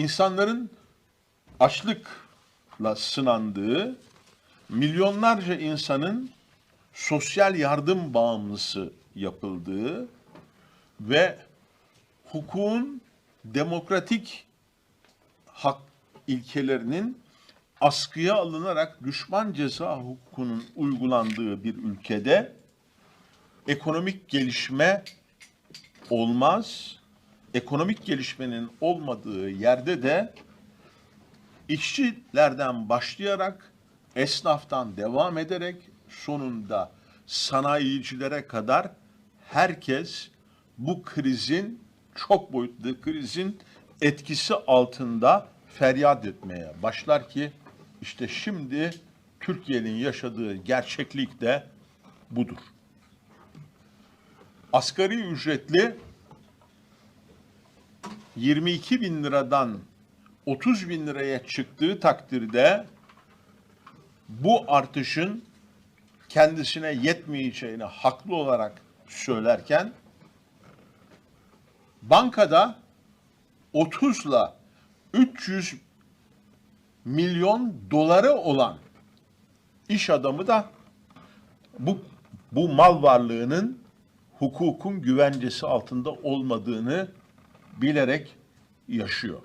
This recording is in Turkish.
insanların açlıkla sınandığı, milyonlarca insanın sosyal yardım bağımlısı yapıldığı ve hukukun demokratik hak ilkelerinin askıya alınarak düşman ceza hukukunun uygulandığı bir ülkede ekonomik gelişme olmaz. Ekonomik gelişmenin olmadığı yerde de işçilerden başlayarak esnaftan devam ederek sonunda sanayicilere kadar herkes bu krizin çok boyutlu krizin etkisi altında feryat etmeye başlar ki işte şimdi Türkiye'nin yaşadığı gerçeklik de budur. Asgari ücretli 22 bin liradan 30 bin liraya çıktığı takdirde bu artışın kendisine yetmeyeceğini haklı olarak söylerken bankada 30 ile 300 milyon doları olan iş adamı da bu bu mal varlığının hukukun güvencesi altında olmadığını bilerek yaşıyor.